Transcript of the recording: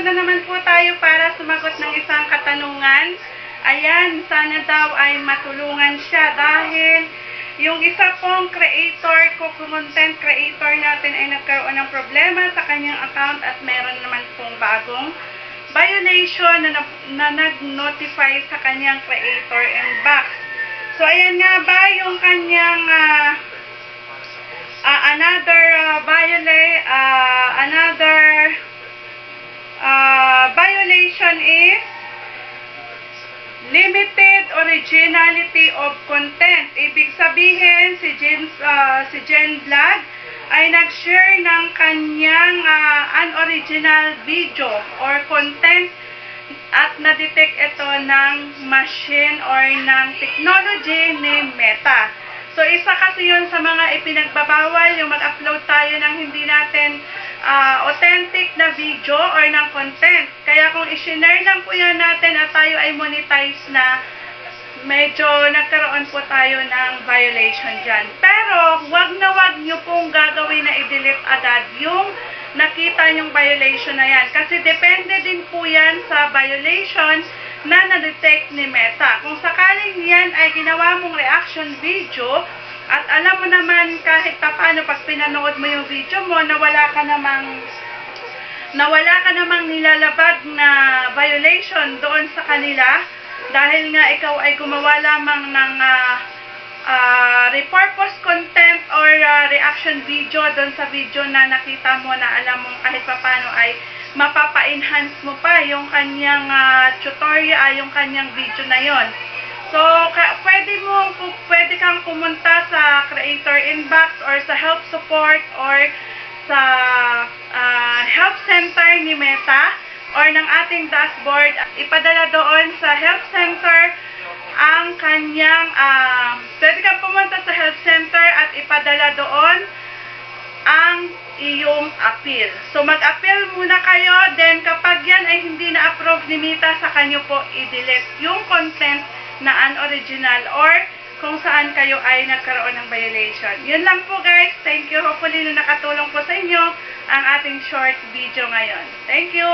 na naman po tayo para sumagot ng isang katanungan. Ayan, sana daw ay matulungan siya dahil yung isa pong creator ko, content creator natin ay nagkaroon ng problema sa kanyang account at meron naman pong bagong violation na, na, na nag-notify sa kanyang creator inbox. So, ayan nga ba yung kanyang ah, ah, another uh, violate, uh, another uh, violation is limited originality of content. Ibig sabihin, si Jen, ah, si Jen Vlog ay nag-share ng kanyang ah, unoriginal video or content at na-detect ito ng machine or ng technology ni Meta. So, isa kasi yun sa mga ipinagbabawal, yung mag-upload tayo ng hindi natin ah, authentic na video or ng content. Kaya kung i-share lang po yan natin at tayo ay monetize na, medyo nagkaroon po tayo ng violation dyan. Pero, wag na wag nyo pong gagawin na i-delete agad yung nakita yung violation na yan. Kasi depende din po yan sa violation na na-detect ni Meta. Kung sakaling yan ay ginawa mong reaction video, at alam mo naman kahit paano pag pinanood mo yung video mo na wala ka namang na wala ka namang nilalabag na violation doon sa kanila dahil nga ikaw ay gumawa lamang ng ah, ah, repurpose content or ah, reaction video doon sa video na nakita mo na alam mo kahit paano ay mapapa-enhance mo pa yung kanyang ah, tutorial, ah, yung kanyang video na yon. So, ka, pwede mo, pwede kang pumunta sa creator inbox or sa help support or sa ah, help center ni Meta or ng ating dashboard. Ipadala doon sa help center ang kanyang, ah, pwede kang pumunta sa help center at ipadala doon ang iyong appeal. So, mag-appeal muna kayo, then kapag yan ay hindi na-approve ni Mita, sa kanyo po i-delete yung content na unoriginal or kung saan kayo ay nagkaroon ng violation. Yun lang po guys. Thank you. Hopefully na nakatulong po sa inyo ang ating short video ngayon. Thank you!